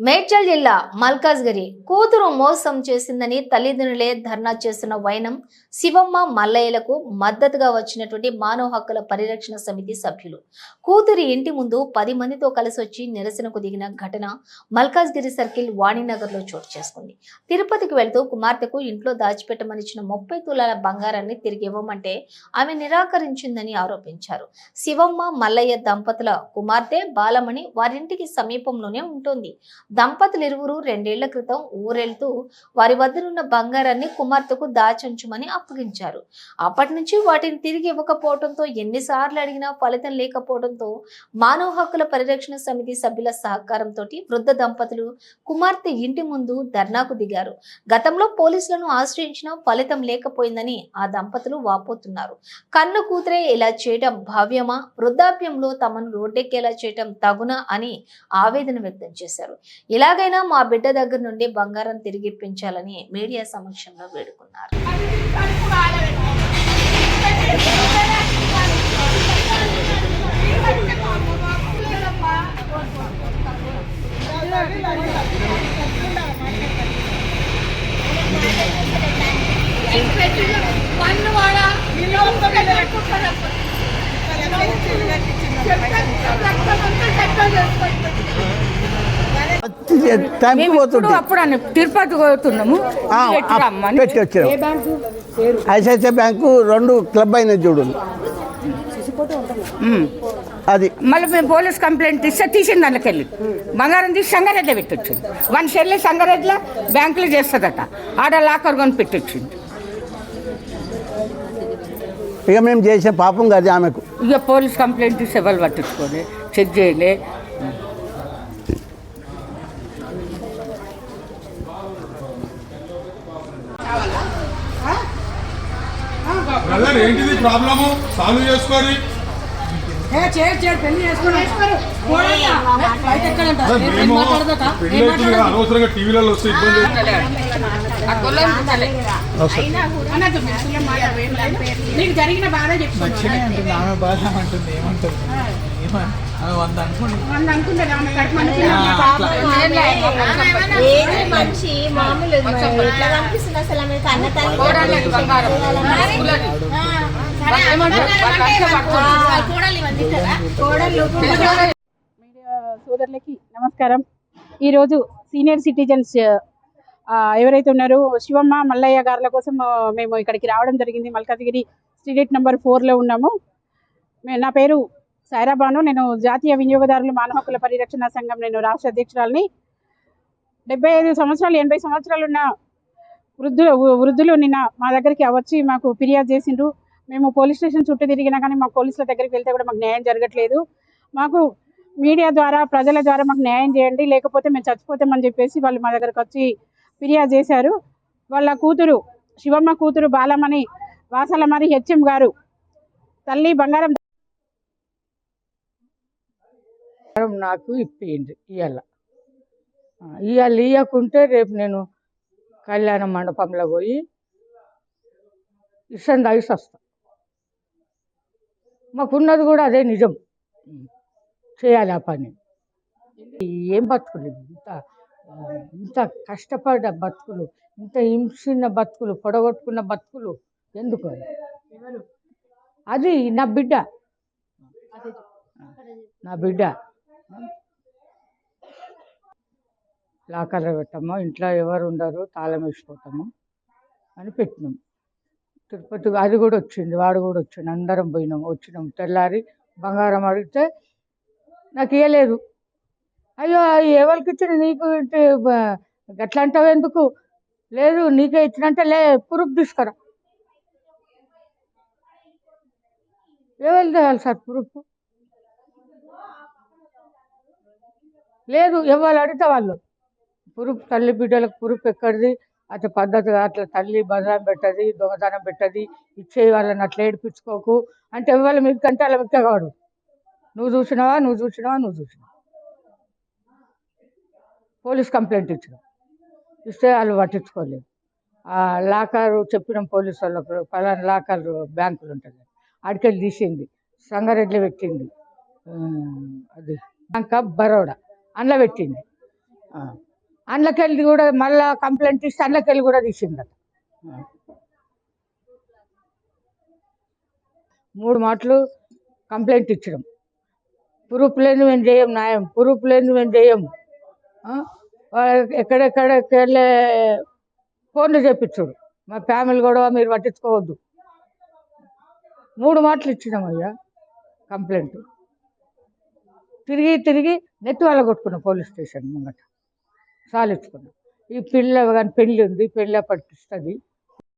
మేడ్చల్ జిల్లా మల్కాజ్గిరి. కూతురు మోసం చేసిందని తల్లిదండ్రులే ధర్నా చేస్తున్న వైనం శివమ్మ మల్లయ్యలకు మద్దతుగా వచ్చినటువంటి మానవ హక్కుల పరిరక్షణ సమితి సభ్యులు. కూతురి ఇంటి ముందు పది మందితో కలిసి వచ్చి నిరసనకు దిగిన ఘటన మల్కాజ్గిరి సర్కిల్ వాణినగర్లో చోటు చేసుకుంది. తిరుపతికి వెళ్తూ కుమార్తెకు ఇంట్లో దాచిపెట్టమనిచ్చిన ముప్పై తులాల బంగారాన్ని తిరిగి ఇవ్వమంటే ఆమె నిరాకరించిందని ఆరోపించారు. శివమ్మ మల్లయ్య దంపతుల కుమార్తె బాలమణి వారింటికి సమీపంలోనే ఉంటుంది. దంపతులు ఇరువురు రెండేళ్ళ క్రితం ఊరెళ్తూ వారి వద్దనున్న బంగారాన్ని కుమార్తెకు దాచుంచమని అప్పగించారు. అప్పటి నుంచి వాటిని తిరిగి ఇవ్వకపోవడంతో ఎన్నిసార్లు అడిగినా ఫలితం లేకపోవడంతో మానవ హక్కుల పరిరక్షణ సమితి సభ్యుల సహకారంతో వృద్ధ దంపతులు కుమార్తె ఇంటి ముందు ధర్నాకు దిగారు. గతంలో పోలీసులను ఆశ్రయించినా ఫలితం లేకపోయిందని ఆ దంపతులు వాపోతున్నారు. కన్ను కూతురే ఇలా చేయడం భావ్యమా? వృద్ధాప్యంలో తమను రోడ్డెక్కేలా చేయటం తగునా అని ఆవేదన వ్యక్తం చేశారు. ఎలాగైనా మా బిడ్డ దగ్గర నుండి బంగారం తిరిగిప్పించాలని మీడియా సమక్షంలో వేడుకున్నారు. టైంకి మేము ఇప్పుడు పోతుంటే. అప్పుడు తిరుపతి పోతున్నాము. పెట్టి వచ్చారు ఐసిఐసిఐ బ్యాంకు? రెండు క్లబ్ అయిన చూడు. అది. మళ్ళీ మేము పోలీస్ కంప్లైంట్ ఇస్తే తీసింది దానికి వెళ్ళి. బంగారం తీసి సంగారెడ్డిలో పెట్టొచ్చింది. వన్ షెల్లే సంగారెడ్డిలో బ్యాంకులో చేస్తుందట. ఆడ లాకర్ కొని పెట్టొచ్చింది. ఇక మేము చేసే పాపం కాదు ఆమెకు. ఇక పోలీస్ కంప్లైంట్ ఇస్తే ఎవరు పట్టించుకోలే చెక్ చేయలే. బ్రదర్ ఏంటిది ప్రాబ్లము? సాల్వ్ చేసుకొని. అనవసరంగా టీవీలలో వస్తే ఇబ్బంది నీకు జరిగిన బాధ ఆమె బాధ అంటుంది ఏమంటుంది? వంద వంద ఏది మామూలు కనిపిస్తుంది అసలు తల్లి మీడియా సోదరులకి నమస్కారం. ఈరోజు సీనియర్ సిటిజన్స్ ఎవరైతే ఉన్నారో శివమ్మ మల్లయ్య గారుల కోసం మేము ఇక్కడికి రావడం జరిగింది. మల్కాజ్గిరి స్ట్రీట్ నెంబర్ ఫోర్లో ఉన్నాము. నా పేరు సాయిరాబాను నేను జాతీయ వినియోగదారుల మానవ హక్కుల పరిరక్షణ సంఘం నేను రాష్ట్ర అధ్యక్షురాలని. డెబ్బై ఐదు సంవత్సరాలు ఎనభై సంవత్సరాలు ఉన్న వృద్ధులు వృద్ధులు నిన్న మా దగ్గరికి వచ్చి మాకు ఫిర్యాదు చేసిండ్రు. మేము పోలీస్ స్టేషన్ చుట్టూ తిరిగినా కానీ మా పోలీసుల దగ్గరికి వెళ్తే కూడా మాకు న్యాయం జరగట్లేదు. మాకు మీడియా ద్వారా ప్రజల ద్వారా మాకు న్యాయం చేయండి లేకపోతే మేము చచ్చిపోతామని చెప్పేసి వాళ్ళు మా దగ్గరకు వచ్చి ఫిర్యాదు చేశారు. వాళ్ళ కూతురు శివమ్మ కూతురు బాలమణి వాసలమణి హెచ్ఎం గారు తల్లి బంగారం బంగారం నాకు ఇప్పిండు ఇవాళ ఇవాళ ఇవ్వకుంటే రేపు నేను కళ్యాణ మండపంలో పోయి ఇష్టం తాగిసి వస్తా. మాకున్నది కూడా అదే నిజం. చేయాలి ఆ పని. ఏం బతుకులు ఇంత ఇంత కష్టపడ్డ బతుకులు ఇంత హింసిన బతుకులు పొడగొట్టుకున్న బతుకులు ఎందుకు అది నా బిడ్డ. నా బిడ్డ. లాకర్లో పెట్టాము ఇంట్లో ఎవరు ఉండరు తాళం వేసిపోతాము అని పెట్టినాం. తిరుపతి అది కూడా వచ్చింది వాడు కూడా వచ్చింది అందరం పోయినాం వచ్చినాం. తెల్లారి బంగారం అడిగితే నాకు ఇవ్వలేదు అయ్యో ఎవరికి ఇచ్చిన నీకు ఇటు గట్లా అంటావు ఎందుకు? లేదు నీకే ఇచ్చినంటే లే ప్రూఫ్ తీసుకురా. ఎవరు తేవాలి సార్ ప్రూఫ్? లేదు ఎవరు అడిగితే వాళ్ళు. పురుపు తల్లి బిడ్డలకు పురుపు ఎక్కడిది? అట్లా పద్ధతిగా అట్లా తల్లి బదనం పెట్టది దొంగతనం పెట్టది ఇచ్చే వాళ్ళని అట్లా ఏడిపించుకోకు. అంటే ఎవరు మీకు కంటే అలా మిక్కగాడు నువ్వు చూసినావా నువ్వు చూసినావా నువ్వు చూసినావా? పోలీస్ కంప్లైంట్ ఇచ్చిన. ఇస్తే వాళ్ళు పట్టించుకోలేదు. ఆ లాకర్ చెప్పిన పోలీసు వాళ్ళకు పలానా లాకర్ బ్యాంకులు ఉంటుంది అడికెళ్ళి తీసింది. సంగారెడ్డిలో పెట్టింది. అది. Bank of Baroda. అందులో పెట్టింది. అందులోకెళ్ళి కూడా మళ్ళా కంప్లైంట్ ఇస్తే అందులోకెళ్ళి కూడా తీసిందట. మూడు మాటలు కంప్లైంట్ ఇచ్చడం. ప్రూఫ్ లేని మేము చేయం న్యాయం ప్రూఫ్ లేని మేము చేయం. ఎక్కడెక్కడకెళ్ళే ఎక్కడెక్కడికి వెళ్ళే ఫోన్లు చేపించుడు మా ఫ్యామిలీ కూడా మీరు పట్టించుకోవద్దు మూడు మాటలు ఇచ్చినాం అయ్యా కంప్లైంట్ తిరిగి తిరిగి నెత్తి వాళ్ళ కొట్టుకున్నాం పోలీస్ స్టేషన్ ముంగట సాలించుకున్నాం. ఈ పిల్ల కానీ పెళ్ళి ఉంది పెళ్ళి అప్పటికి